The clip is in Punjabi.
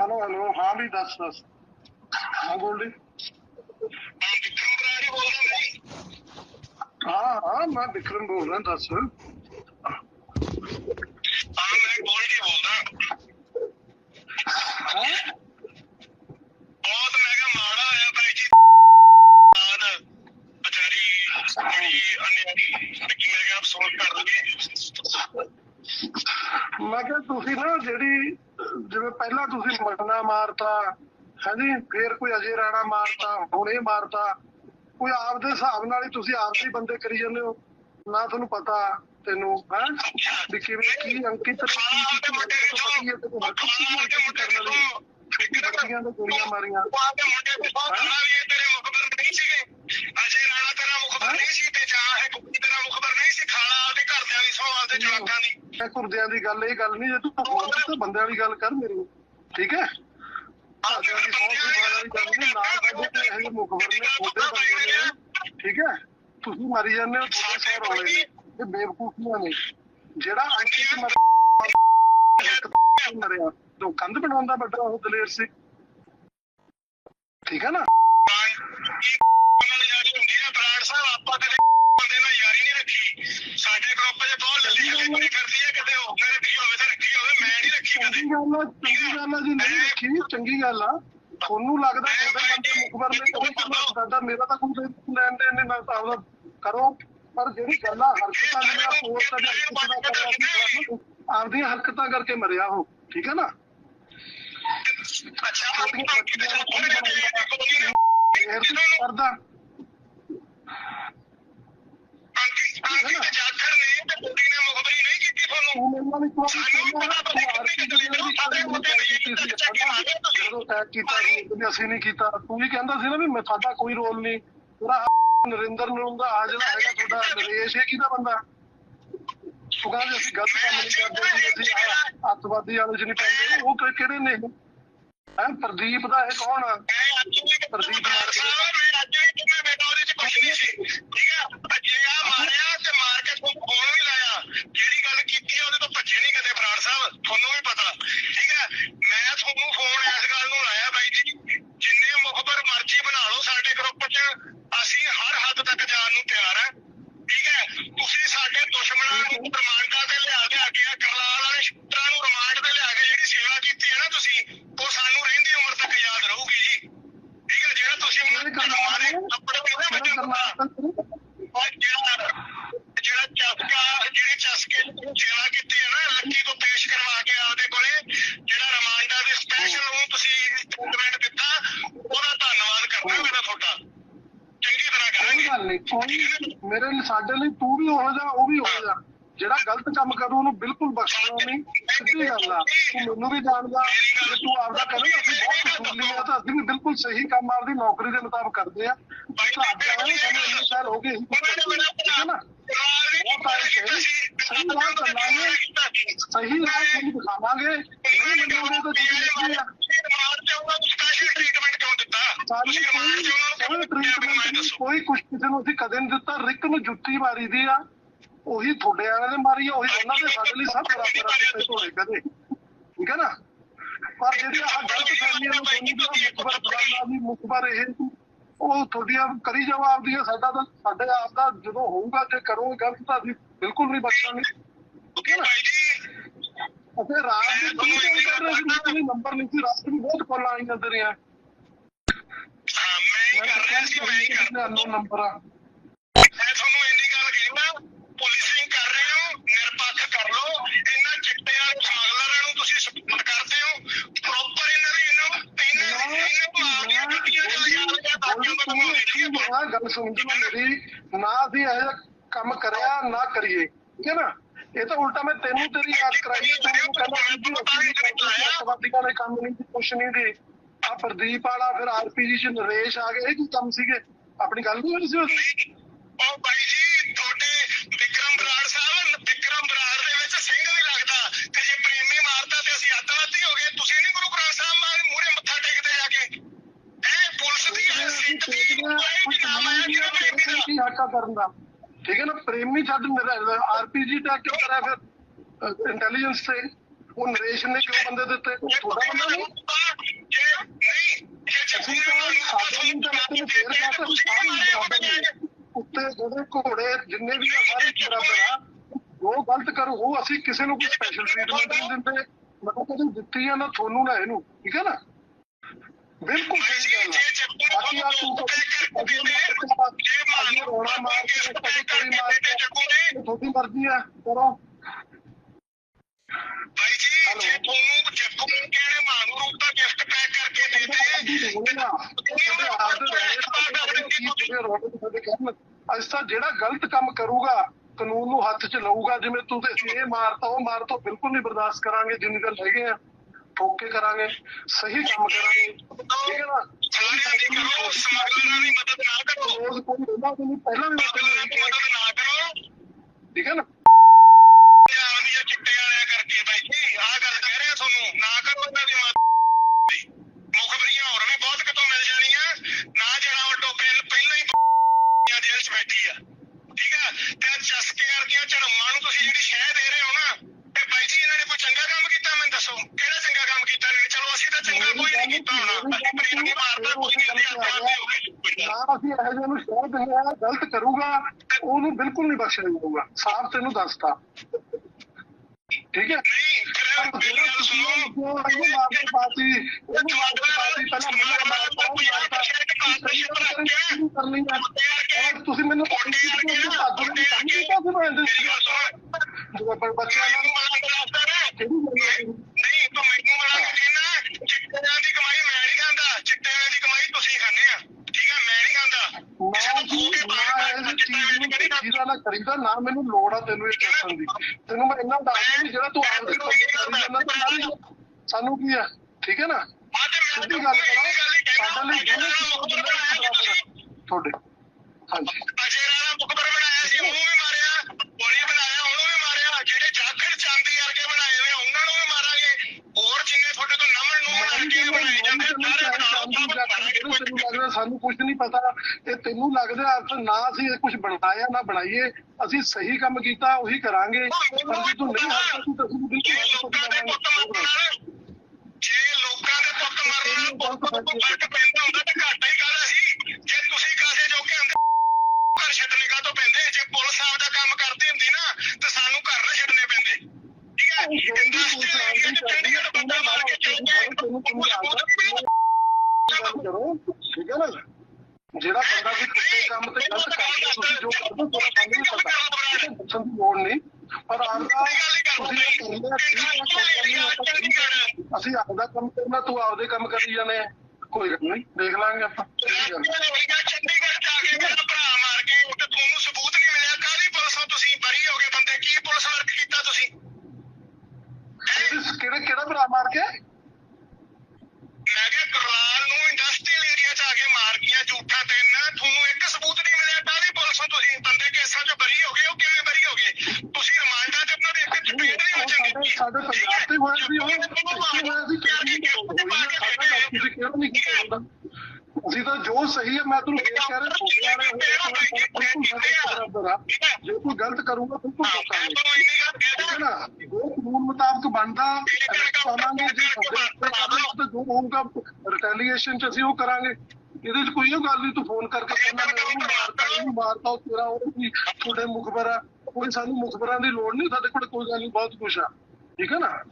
ਹੈਲੋ ਹੈਲੋ ਹਾਂ ਵੀ ਦੱਸ ਦੱਸ। ਹਾਂ ਗੋਲਡੀ ਵਿਕਰਮ ਬਰਾੜੀ ਬੋਲਦਾ ਨਹੀਂ ਹਾਂ ਹਾਂ ਮੈਂ ਵਿਕਰਮ ਬੋਲ ਰਿਹਾ ਦੱਸ। ਹਾਂ ਮੈਂ ਗੋਲਡੀ ਬੋਲਦਾ ਹੈਂ? ਬਹੁਤ ਮੈਂ ਕਿਹਾ ਮਾੜਾ ਹੋਇਆ ਬਾਈ ਜੀ। ਬਾਦ ਵਿਚਾਰੀ ਬੜੀ ਅਨਿਆਰੀ ਕਿ ਮੈਂ ਕਿਹਾ ਅਫਸੋਸ ਕਰ ਲਈਏ ਮੈਂ ਕਿਹਾ ਤੁਸੀਂ ਨਾ ਜਿਹੜੀ ਜਿਵੇਂ ਪਹਿਲਾਂ ਤੁਸੀਂ ਮਟਨਾ ਮਾਰਤਾ ਹਾਂਜੀ ਫੇਰ ਕੋਈ ਅਜੇ ਰਾਣਾ ਮਾਰਤਾ ਹੁਣ ਇਹ ਮਾਰਤਾ। ਕੋਈ ਆਪਦੇ ਹਿਸਾਬ ਨਾਲ ਹੀ ਤੁਸੀਂ ਆਪਦੇ ਹੀ ਬੰਦੇ ਕਰੀ ਜਾਂਦੇ ਹੋ। ਨਾ ਤੁਹਾਨੂੰ ਪਤਾ ਤੈਨੂੰ ਹੈ? ਵੀ ਕਿਵੇਂ ਕੀ ਅੰਕਿਤ ਨੇ ਕੀ ਕੀ ਪਤਾ ਕੀ ਹੈ ਤੈਨੂੰ ਹਰ ਚੀਜ਼ ਅੰਕਿਤ ਕਰਨ ਬੱਚੀਆਂ ਦੇ ਗੋਲੀਆਂ ਮਾਰੀਆਂ। ਮੈਂ ਕੁਰਦਿਆਂ ਦੀ ਗੱਲ ਇਹ ਗੱਲ ਨਹੀਂ ਜੇ ਤੂੰ ਫੋਨ ਤੇ ਬੰਦਿਆਂ ਦੀ ਗੱਲ ਕਰ ਮੇਰੇ ਨਾਲ, ਠੀਕ ਹੈ? ਘਰਦਿਆਂ ਦੀ ਸੌ ਦੀ ਵਾਲੀ ਗੱਲ ਨਹੀਂ ਨਾ ਸਾਡੇ ਤੇ ਇਹ ਮੁਖਬਰ ਨੇ ਬੰਦੇ ਨੇ ਠੀਕ ਹੈ? ਤੁਸੀਂ ਮਰੀ ਜਾਂਦੇ ਹੋ ਤੁਹਾਡੇ ਸੌ ਰੋਲੇ ਨੇ ਇਹ ਬੇਵਕੂਫੀਆਂ ਨੇ। ਜਿਹੜਾ ਅੰਕਿਤ ਮਰ ਮਰਿਆ ਜੋ ਕੰਧ ਬਣਾਉਂਦਾ ਵੱਡਾ ਉਹ ਦਲੇਰ ਸੀ। ਠੀਕ ਹੈ ਨਾ? ਸਾਡੇ ਗਰੁੱਪ 'ਚ ਬਹੁਤ ਲੱਲੀ ਹੱਲੀ ਕੁੜੀ ਫਿਰਦੀ ਆ ਕਿਤੇ ਉਹ ਨੇ ਰੱਖੀ ਹੋਵੇ ਤਾਂ ਰੱਖੀ ਹੋਵੇ ਮੈਂ ਨਹੀਂ ਰੱਖੀ ਕਦੇ ਚੰਗੀ ਗੱਲ ਆ ਚੰਗੀ ਗੱਲ ਆ ਜੀ ਨਹੀਂ ਰੱਖੀ ਚੰਗੀ ਗੱਲ ਆ। ਤੁਹਾਨੂੰ ਲੱਗਦਾ ਤੁਹਾਡੇ ਬੰਦੇ ਮੁਖਬਰ ਨੇ ਕਦੇ ਕਰਨਾ ਸਾਡਾ ਮੇਰਾ ਤਾਂ ਕੋਈ ਲੈਣ ਦੇਣ ਨਹੀਂ ਮੈਂ ਤਾਂ ਆਪਦਾ ਕਰੋ। ਪਰ ਜਿਹੜੀ ਗੱਲਾਂ ਹਰਕਤਾਂ ਜਿਹੜੀਆਂ ਪੋਸਟ ਤੇ ਹਰਕਤਾਂ ਕਰ ਰਿਹਾ ਸੀ ਆਪਦੀਆਂ ਹਰਕਤਾਂ ਕਰਕੇ ਮਰਿਆ ਉਹ ਠੀਕ ਹੈ ਨਾ? ਅੱਛਾ ਕਰਦਾ। ਅੰਕਿਤ ਅੰਕਿਤ ਜਾਖੜ ਨੇ? ਤੇ ਕੁੜੀ ਨੇ ਮੁਖਬਰੀ ਨਹੀਂ ਕੀਤੀ ਤੁਹਾਨੂੰ। ਤੂੰ ਮੇਰੇ ਨਾਲ ਇੱਕ ਵਾਰ ਮੁੱਦੇ ਕੀਤੀ ਸੀ ਜਦੋਂ ਟੈਗ ਕੀਤਾ ਸੀ ਕਿ ਅਸੀਂ ਨਹੀਂ ਕੀਤਾ ਤੂੰ ਵੀ ਕਹਿੰਦਾ ਸੀ ਨਾ ਵੀ ਮੈਂ ਤੁਹਾਡਾ ਕੋਈ ਰੋਲ ਨਹੀਂ। ਪੂਰਾ ਨਰਿੰਦਰ ਨੂੰ ਦਾ ਆ ਜਿਹੜਾ ਹੈਗਾ ਤੁਹਾਡਾ ਨਰੇਸ਼ ਹੈ ਕਿਹਦਾ ਬੰਦਾ? ਤੂੰ ਕਹਿੰਦਾ ਅਸੀਂ ਗਲਤ ਕੰਮ ਨਹੀਂ ਕਰਦੇ ਜੀ ਅਸੀਂ ਅੱਤਵਾਦੀ ਵਾਲੇ ਚ ਨਹੀਂ ਪੈਂਦੇ ਉਹ ਕਿਹੜੇ ਨੇ? ਹੈ ਪ੍ਰਦੀਪ ਦਾ ਇਹ ਕੌਣ ਆ? ਪ੍ਰਦੀਪ ਮਾਰ ਸਾਹਿਬ ਮੈਂ ਅੱਜ ਵੀ ਕਿਹਾ ਬੇਟਾ ਉਹਦੇ 'ਚ ਕੁਝ ਨਹੀਂ ਸੀ ਠੀਕ ਆ ਜੇ ਆ ਮਾਰਿਆ ਤੇ ਮਾਰ ਕੇ ਤੁਹਾਨੂੰ ਫੋਨ ਵੀ ਲਾਇਆ ਜਿਹੜੀ ਗੱਲ ਕੀਤੀ ਆ ਉਹਦੇ ਤੋਂ ਭੱਜੇ ਨਹੀਂ ਕਦੇ ਬਰਾੜ ਸਾਹਿਬ ਤੁਹਾਨੂੰ ਵੀ ਪਤਾ ਠੀਕ ਹੈ ਮੈਂ ਤੁਹਾਨੂੰ ਫੋਨ ਇਸ ਗੱਲ ਨੂੰ ਲਾਇਆ ਬਾਈ ਜੀ ਜਿੰਨੇ ਮੁਖਬਰ ਮਰਜ਼ੀ ਬਣਾ ਲਓ ਸਾਡੇ ਗਰੁੱਪ 'ਚ ਅਸੀਂ ਹਰ ਹੱਦ ਤੱਕ ਜਾਣ ਨੂੰ ਤਿਆਰ ਹਾਂ ਠੀਕ ਹੈ ਤੁਸੀਂ ਸਾਡੇ ਦੁਸ਼ਮਣਾਂ ਨੂੰ ਰਿਮਾਂਡਾਂ ਤੇ ਲਿਆ ਲਿਆ ਕੇ ਆ ਕਰਲਾਲ ਵਾਲੇ ਸ਼ੂਟਰਾਂ ਨੂੰ ਰਿਮਾਂਡ ਤੇ ਲਿਆ ਕੇ ਜਿਹੜੀ ਸੇਵਾ ਕੀਤੀ ਹੈ ਨਾ ਤੁਸੀਂ ਉਹ ਸਾਨੂੰ ਰਹਿੰਦੀ ਉਮਰ ਤੱਕ ਯਾਦ ਰਹੂਗੀ ਜੀ ਠੀਕ ਹੈ ਜਿਹੜਾ ਤੁਸੀਂ ਕਿਹੜੇ ਕਰਨਾਲ ਨੇ? ਆਪਣੇ ਉਹਦੇ ਵਿੱਚ ਕਿਹੜੇ ਕਰਨਾਲ ਉਹ ਜਿਹੜਾ ਜਿਹੜਾ ਚਸਕਾ ਜਿਹੜੀ ਚਸਕੇ ਨੂੰ ਕੀਤੀ ਹੈ ਨਾ ਲੱਕੀ ਤੋਂ ਪੇਸ਼ ਕਰਵਾ ਕੇ ਆਪਦੇ ਕੋਲੇ ਜਿਹੜਾ ਰਿਮਾਂਡਾਂ ਦੇ ਸਪੈਸ਼ਲ ਨੂੰ ਤੁਸੀਂ ਸਟੇਟਮੈਂਟ ਦਿੱਤਾ ਉਹਦਾ ਧੰਨਵਾਦ ਕਰਦਾ ਮੇਰਾ ਤੁਹਾਡਾ ਚੰਗੀ ਤਰ੍ਹਾਂ ਕੋਈ ਗੱਲ ਨਹੀਂ, ਕੋਈ ਮੇਰੇ ਸਾਡੇ ਲਈ ਤੂੰ ਵੀ ਹੋ ਜਾ, ਉਹ ਵੀ ਹੋ ਜਾ। ਜਿਹੜਾ ਗਲਤ ਕੰਮ ਕਰੂ ਉਹਨੂੰ ਬਿਲਕੁਲ ਬਖਸ਼ਣਾ ਨਹੀਂ ਸਿੱਧੀ ਗੱਲ ਆ। ਤੂੰ ਮੈਨੂੰ ਵੀ ਜਾਣਦਾ ਜੇ ਤੂੰ ਆਪਦਾ ਕਰੇ ਅਸੀਂ ਬਹੁਤ ਕਸੂਰਲੀ ਆ ਤਾਂ ਅਸੀਂ ਵੀ ਬਿਲਕੁਲ ਸਹੀ ਕੰਮ ਆਪਦੀ ਨੌਕਰੀ ਦੇ ਮੁਤਾਬਕ ਕਰਦੇ ਆ। ਸਾਡਾ ਸਾਨੂੰ ਇੰਨੇ ਸਾਲ ਹੋ ਗਏ ਅਸੀਂ ਕੁਛ ਕਰਦੇ ਨਹੀਂ। ਠੀਕ ਹੈ ਨਾ? ਬਹੁਤ ਆਏ ਤੇ ਸਹੀ ਰਾਹ ਚੱਲਾਂਗੇ ਸਹੀ ਰਾਹ ਤੁਹਾਨੂੰ ਦਿਖਾਵਾਂਗੇ। ਨਹੀਂ ਮੰਨੋਗੇ ਤਾਂ ਤੁਸੀਂ ਦੇਖੀ ਆ? ਕੋਈ ਕੁਛ ਕਿਸੇ ਨੂੰ ਅਸੀਂ ਕਦੇ ਨਹੀਂ ਦਿੱਤਾ ਰਿਕ ਨੂੰ ਜੁੱਤੀ ਮਾਰੀ ਦੀ ਆ। ਉਹੀ ਤੁਹਾਡੇ ਵਾਲਿਆਂ ਨੇ ਮਾਰੀ ਆ ਉਹੀ ਉਹਨਾਂ ਦੇ ਸਾਡੇ ਲਈ ਸਭ ਬਰਾਬਰ ਆ ਕਿਤੇ ਧੋਲੇ ਕਦੇ ਠੀਕ ਹੈ ਨਾ? ਪਰ ਜਿਹੜੀ ਆਹ ਗਲਤ ਫਹਿਮੀਆਂ ਨੂੰ ਦੋਨੀ ਦਾ ਮੁਖਬਰ ਬਲਾਨਾ ਦੀ ਮੁਖਬਰ ਇਹ ਉਹ ਤੁਹਾਡੀਆਂ ਕਰੀ ਜਾਓ ਆਪਦੀਆਂ ਸਾਡਾ ਤਾਂ ਸਾਡੇ ਆਪ ਦਾ ਜਦੋਂ ਹੋਊਗਾ ਜੇ ਕਰੋਗੇ ਗਲਤ ਤਾਂ ਅਸੀਂ ਬਿਲਕੁਲ ਨਹੀਂ ਬਖਸ਼ਾਂਗੇ। ਠੀਕ ਹੈ ਨਾ? ਅਤੇ ਰਾਤ ਦੇ ਦੋ ਦਿਨ ਕਰ ਰਹੇ ਸੀ ਕੋਈ ਨੰਬਰ ਨਹੀਂ ਸੀ ਰਾਤ ਨੂੰ ਬਹੁਤ ਕਾਲਾਂ ਆਈਆਂ ਤੇਰੀਆਂ। ਮੈਂ ਤਾਂ ਕਹਿ ਸੀ ਮੈਂ ਅਨੋ ਨੰਬਰ। ਆ ਆਹ ਗੱਲ ਸੁਣ ਜੀ ਮੇਰੀ ਨਾ ਅਸੀਂ ਇਹ ਜਿਹਾ ਕੰਮ ਕਰਿਆ ਨਾ ਕਰੀਏ ਠੀਕ ਹੈ ਨਾ? ਇਹ ਤਾਂ ਉਲਟਾ ਮੈਂ ਤੈਨੂੰ ਤੇਰੀ ਯਾਦ ਕਰਾਈ ਹੈ ਤੂੰ ਮੈਨੂੰ ਕਹਿੰਦਾ ਸੀ ਵੀ ਅਸੀਂ ਵੀ ਕਰਦੇ ਸੀ ਅੱਤਵਾਦੀਆਂ ਦੇ ਕੰਮ ਨਹੀਂ ਸੀ ਕੁਛ ਨਹੀਂ ਦੀ ਆ ਪ੍ਰਦੀਪ ਵਾਲਾ ਫਿਰ ਆਰਪੀਜੀ ਚ ਨਰੇਸ਼ ਆ ਗਏ ਇਹ ਕੀ ਕੰਮ ਸੀਗੇ? ਆਪਣੀ ਗੱਲ ਨਹੀਂ ਹੋਈ ਸੀ ਉਹ ਬਾਈ ਜੀ ਠੀਕ ਹੈ ਨਾ ਪ੍ਰੇਮੀ ਛੱਡ ਆਰਪੀਜੀ ਟੈਕ ਕਿਉਂ ਕਰਿਆ ਫਿਰ ਇੰਟੈਲੀਜੈਂਸ ਤੇ। ਉਹ ਨਰੇਸ਼ ਨੇ ਕਿਉਂ ਬੰਦੇ ਦਿੱਤੇ? ਥੋੜਾ ਬੰਦਾ ਨਹੀਂ। ਜਿਹੜੇ ਘੋੜੇ ਜਿੰਨੇ ਵੀ ਆ ਸਾਰੇ ਬਰਾਬਰ ਆ। ਉਹ ਗਲਤ ਕਰੂ ਅਸੀਂ ਕਿਸੇ ਨੂੰ ਕੋਈ ਸਪੈਸ਼ਲ ਟ੍ਰੀਟਮੈਂਟ ਨਹੀਂ ਦਿੰਦੇ। ਮਤਲਬ ਕਿ ਦਿੱਤੀ ਆ ਨਾ ਤੁਹਾਨੂੰ ਨਾ ਇਹਨੂੰ। ਠੀਕ ਹੈ ਨਾ? ਬਿਲਕੁਲ ਸਹੀ ਗੱਲ ਆ। ਬਾਕੀ ਆ ਤੂੰ ਅਜੇ ਰੋਣਾ ਮਾਰ ਕੇ ਕਦੇ ਕੋਈ ਮਾਰ ਕੇ ਇਹ ਤੁਹਾਡੀ ਮਰਜ਼ੀ ਆ ਕਰੋ। ਭਾਈ ਜੀ ਜੇ ਤੁਹਾਨੂੰ ਜੱਗੂ ਕਹਿੰਦੇ ਮਾਂ ਨੂੰ ਰੂਪ ਦਾ ਗਿਫਟ ਪੈਕ ਕਰਕੇ ਦੇ ਦੇ ਅੱਜ ਤਾਂ ਜਿਹੜਾ ਗਲਤ ਕੰਮ ਕਰੂਗਾ ਕਾਨੂੰਨ ਨੂੰ ਹੱਥ 'ਚ ਲਊਗਾ ਜਿਵੇਂ ਤੂੰ ਤੇ ਇਹ ਮਾਰਤਾ ਉਹ ਮਾਰਤਾ ਬਿਲਕੁਲ ਨਹੀਂ ਬਰਦਾਸ਼ਤ ਕਰਾਂਗੇ ਜਿੰਨੀ ਗੱਲ ਹੈਗੇ ਆ। ਠੋਕ ਕੇ ਕਰਾਂਗੇ ਸਹੀ ਕੰਮ ਕਰਾਂਗੇ ਠੀਕ ਹੈ ਨਾ ਸਾਰਿਆਂ ਦੀ ਕਰੋ ਸਮਗਲਰਾਂ ਦੀ ਮਦਦ ਨਾ ਕਰੋ ਰੋਜ਼ ਕੋਈ ਰਹਿੰਦਾ ਤੈਨੂੰ ਪਹਿਲਾਂ ਵੀ ਮੈਂ ਤੈਨੂੰ ਸਮਗਲਰਾਂ ਇਹੀ ਦੀ ਕਿਹਾ ਮਦਦ ਨਾ ਕਰੋ ਠੀਕ ਹੈ ਨਾ ਪੰਜਾਬ ਦੀਆਂ ਚਿੱਟੇ ਵਾਲਿਆਂ ਕਰਕੇ ਬਾਈ ਜੀ ਆਹ ਗੱਲ ਕਹਿ ਰਿਹਾ ਤੁਹਾਨੂੰ ਨਾ ਕਰੋ ਇਹਨਾਂ ਦੀ ਮਦਦ ਮੁਖਬਰੀਆਂ ਹੋਰ ਵੀ ਬਹੁਤ ਕਿਤੋਂ ਮਿਲ ਜਾਣੀਆਂ ਨਾ ਜਿਹੜਾ ਉਹ ਟੋਪੇ ਪਹਿਲਾਂ ਹੀ ਦੀਆਂ ਜੇਲ੍ਹ 'ਚ ਬੈਠੀ ਆ ਠੀਕ ਆ ਤੇ ਆਹ ਚਸਕੇ ਵਰਗੀਆਂ ਝੜਮਾਂ ਨੂੰ ਤੁਸੀਂ ਜਿਹੜੀ ਸ਼ਹਿ ਦੇ ਰਹੇ ਹੋ ਨਾ ਤੇ ਬਾਈ ਜੀ ਇਹਨਾਂ ਨੇ ਕੋਈ ਚੰਗਾ ਕੰਮ ਕੀਤਾ ਮੈਨੂੰ ਦੱਸੋ ਕਿਹੜਾ ਚੰਗਾ ਕੰਮ ਕੀਤਾ ਇਹਨਾਂ ਨੇ ਚਲੋ ਅਸੀਂ ਤਾਂ ਚੰਗਾ ਕੋਈ ਨਹੀਂ ਕੀਤਾ ਹੋਣਾ ਅਸੀਂ ਪ੍ਰੀਤ ਨਹੀਂ ਮਾਰਦਾ ਕੋਈ ਨਹੀਂ ਅਸੀਂ ਆਪਣੇ ਆਪ ਹੀ ਹੋ ਗਏ ਕੋਈ ਨਾ। ਨਾ ਅਸੀਂ ਇਹੋ ਜਿਹੇ ਨੂੰ ਸ਼ਹਿਰ ਦਿੰਦੇ ਆ ਗਲਤ ਕਰੂਗਾ ਉਹਨੂੰ ਬਿਲਕੁਲ ਨਹੀਂ ਬਖਸ਼ਿਆ ਜਾਊਗਾ। ਸਾਫ਼ ਤੈਨੂੰ ਦੱਸਤਾ। ਠੀਕ ਹੈ? ਨਹੀਂ ਫਿਰ ਮੇਰੀ ਗੱਲ ਸੁਣੋ ਇਹਨੂੰ ਮਾਰ ਕੇ ਪਾਤੀ ਇਹਨੂੰ ਮਾਰ ਕੇ ਪਾਤੀ ਪਹਿਲਾਂ ਮੈਨੂੰ ਮਾਰਤਾ ਉਹ ਮਾਰਤਾ ਸਹੀ ਕਰਨੀ ਹੈ ਔਰ ਤੁਸੀਂ ਮੈਨੂੰ ਮੇਰੀ ਗੱਲ ਸੁਣ ਬੱਚਿਆਂ ਮੈਨੂੰ ਮਲਾ ਕੇ ਦੱਸਦਾ ਨਾ ਨੂੰ ਨਹੀਂ ਤੂੰ ਮੈਨੂੰ ਮਲਾ ਕੇ ਕਹਿਣਾ ਚਿੱਟਿਆਂ ਦੀ ਕਮਾਈ ਮੈਂ ਨਹੀਂ ਖਾਂਦਾ ਚਿੱਟਿਆਂ ਦੀ ਕਮਾਈ ਤੁਸੀਂ ਖਾਂਦੇ ਆ ਠੀਕ ਆ ਮੈਂ ਨਹੀਂ ਖਾਂਦਾ ਕਿਸੇ ਨਾ ਨੂੰ ਖੋ ਕੇ ਬਾਹਰ ਨਾ ਕੱਢ ਇਹ ਚਿੱਟਾ ਵੇਚ ਚੀਜ਼ ਕੇ ਨਹੀਂ ਨੂੰ ਖਾਂਦਾ ਜਿਹਦਾ ਨਾ ਕਰੀਦਾ ਨਾ ਮੈਨੂੰ ਲੋੜ ਆ ਤੈਨੂੰ ਇਹ ਦੱਸਣ ਦੀ ਤੈਨੂੰ ਮੈਂ ਇੰਨਾ ਦੱਸ ਵੀ ਜਿਹੜਾ ਤੂੰ ਤੇ ਨਾਲ ਸਾਨੂੰ ਕੀ ਆ ਠੀਕ ਹੈ ਨਾ ਸਿੱਧੀ ਗੱਲ ਕਰੋ ਸਾਡੇ ਲਈ ਦੋਨੇ ਤੁਹਾਡੇ ਹਾਂਜੀ ਅਜੇ ਰਾਣਾ ਮੁਖਬਰ ਬਣਾਇਆ ਸੀ ਉਹਨੂੰ ਵੀ ਮਾਰਿਆ ਗੋਲੀ ਬਣਾਇਆ ਉਹਨੂੰ ਵੀ ਮਾਰਿਆ ਜਿਹੜੇ ਜਾਖੜ ਚਾਂਦੀ ਵਰਗੇ ਬਣਾਏ ਹੋਏ ਉਹਨਾਂ ਨੂੰ ਵੀ ਮਾਰਾਂਗੇ ਹੋਰ ਜਿੰਨੇ ਤੁਹਾਡੇ ਤੋਂ ਨਮਨ ਨੂੰ ਮਾਰ ਕੇ ਬਣਾਏ ਜਾਂਦੇ ਆ, ਸਾਰੇ ਬਣਾਓ ਸਭ ਮਾਰਾਂਗੇ ਕੋਈ ਤੈਨੂੰ ਲੱਗਦਾ ਸਾਨੂੰ ਕੁਝ ਨਹੀਂ ਪਤਾ ਤੇ ਤੈਨੂੰ ਲੱਗਦਾ ਨਾ ਅਸੀਂ ਕੁਝ ਬਣਾਇਆ ਨਾ ਬਣਾਈਏ ਅਸੀਂ ਸਹੀ ਕੰਮ ਕੀਤਾ ਉਹੀ ਕਰਾਂਗੇ। ਪਰ ਜੇ ਤੂੰ ਨਹੀਂ ਹੱਸਦਾ ਤੂੰ ਤਾਂ ਅਸੀਂ ਜੇ ਬਿਲਕੁਲ ਲੋਕਾਂ ਦੇ ਪੁੱਤ ਮਰਨ ਨਾਲ ਜੇ ਲੋਕਾਂ ਦੇ ਪੁੱਤ ਮਰਨ ਨਾਲ ਪੁੱਤ ਤੋਂ ਫ਼ਰਕ ਪੈਂਦਾ ਹੁੰਦਾ ਤਾਂ ਘਾਟਾ ਹੀ ਕਾਹਦਾ ਸੀ। ਜੇ ਤੁਸੀਂ ਕਾਸੇ ਜੋਗੇ ਹੁੰਦੇ ਘਰ ਛੱਡਣੇ ਕਾ ਤੋਂ ਪੈਂਦੇ? ਜੇ ਪੁਲਿਸ ਆਪਦਾ ਕੰਮ ਕਰਦੀ ਹੁੰਦੀ ਨਾ ਤੇ ਸਾਨੂੰ ਘਰ ਨਾ ਛੱਡਣੇ ਪੈਂਦੇ ਠੀਕ ਹੈ ਇੰਡਸਟਰੀ ਏਰੀਆ ਚ ਚੰਡੀਗੜ੍ਹ ਬੰਦਾ ਮਾਰ ਕੇ ਚੱਲ ਗਏ ਕੋਈ ਸਬੂਤ ਨਹੀਂ ਮਿਲਿਆ ਗੱਲ ਕਰੋ ਠੀਕ ਹੈ ਨਾ ਜਿਹੜਾ ਬੰਦਾ ਕੋਈ ਕਿਸੇ ਕੰਮ ਤੇ ਗਲਤ ਕਰਦਾ ਤੁਸੀਂ ਜੋ ਕਰਦੇ ਹੋ ਤੁਹਾਨੂੰ ਨਹੀਂ ਪਤਾ ਠੀਕ ਹੈ, ਦੱਸਣ ਦੀ ਲੋੜ ਨਹੀਂ ਪਰ ਆਪਦਾ ਅਸੀਂ ਆਪਦਾ ਕੰਮ ਕਰਨਾ, ਤੂੰ ਆਪਦੇ ਕੰਮ ਕਰੀ ਜਾਣੇ ਕੋਈ ਗੱਲ ਨਹੀਂ, ਦੇਖ ਲਾਂਗੇ ਆਪਾਂ। ਚੰਡੀਗੜ੍ਹ ਜਾ ਕੇ ਮੇਰਾ ਭਰਾ ਮਾਰ ਕੇ ਤੇ ਤੁਹਾਨੂੰ ਸਬੂਤ ਨਹੀਂ ਮਿਲਿਆ ਕਾਹਦੀ ਪੁਲਿਸੋਂ ਤੁਸੀਂ ਬਰੀ ਹੋ ਗਏ ਬੰਦੇ ਕੀ ਪੁਲਿਸ ਵਰਕ ਕੀਤਾ ਤੁਸੀਂ ਕਿਹੜੇ ਕਿਹੜਾ ਭਰਾ ਮਾਰ ਕੇ? ਮੈਂ ਕਿਹਾ ਕਰਲਾਲ ਨੂੰ ਇੰਡਸਟਰੀਅਲ ਏਰੀਆ ਚ ਆ ਕੇ ਮਾਰ ਗਿਆ ਝੂਠਾ ਤਿੰਨ ਤੁਹਾਨੂੰ ਇੱਕ ਸਬੂਤ ਨਹੀਂ ਮਿਲਿਆ ਕਾਹਦੀ ਪੁਲਿਸੋਂ ਤੁਸੀਂ ਬੰਦੇ ਕੇਸਾਂ ਚ ਬਰੀ ਹੋ ਗਏ, ਉਹ ਕਿਵੇਂ ਬਰੀ ਹੋ ਗਏ? ਤੁਸੀਂ ਸਾਡੇ ਪੰਜਾਬ ਤੇ ਹੋਇਆ ਸੀ ਉਹ ਹੋਇਆ ਸੀ ਤੁਸੀਂ ਕਿਹੜਾ ਨਹੀਂ ਕੀਤਾ ਹੁੰਦਾ ਅਸੀਂ ਤਾਂ ਜੋ ਸਹੀ ਹੈ ਮੈਂ ਤੁਹਾਨੂੰ ਫੇਰ ਕਹਿ ਰਿਹਾ ਬਿਲਕੁਲ ਸਾਡੇ ਬਰਾਬਰ ਆ ਜੇ ਕੋਈ ਗਲਤ ਕਰੂਗਾ ਬਿਲਕੁਲ ਦੱਸਾਂਗੇ ਜੋ ਕਾਨੂੰਨ ਮੁਤਾਬਕ ਬਣਦਾ ਪਾਵਾਂਗੇ ਜੇ ਸਾਡੇ ਉੱਤੇ ਜੋ ਹੋਊਗਾ ਰਿਟੈਲੀਏਸ਼ਨ ਚ ਅਸੀਂ ਉਹ ਕਰਾਂਗੇ ਇਹਦੇ ਚ ਕੋਈ ਗੱਲ ਨਹੀਂ ਤੂੰ ਫੋਨ ਕਰਕੇ ਕਹਿੰਦਾ ਮੈਂ ਉਹਨੂੰ ਮਾਰਤਾ ਇਹਨੂੰ ਮਾਰਤਾ ਉਹ ਤੇਰਾ ਉਹ ਵੀ ਤੁਹਾਡੇ ਮੁਖਬਰ ਆ ਕੋਈ ਸਾਨੂੰ ਮੁਖਬਰਾਂ ਦੀ ਲੋੜ ਨਹੀਂ, ਸਾਡੇ ਕੋਲ ਕੋਈ ਗੱਲ ਨਹੀਂ, ਬਹੁਤ ਕੁਛ ਆ। ਠੀਕ ਹੈ ਨਾ?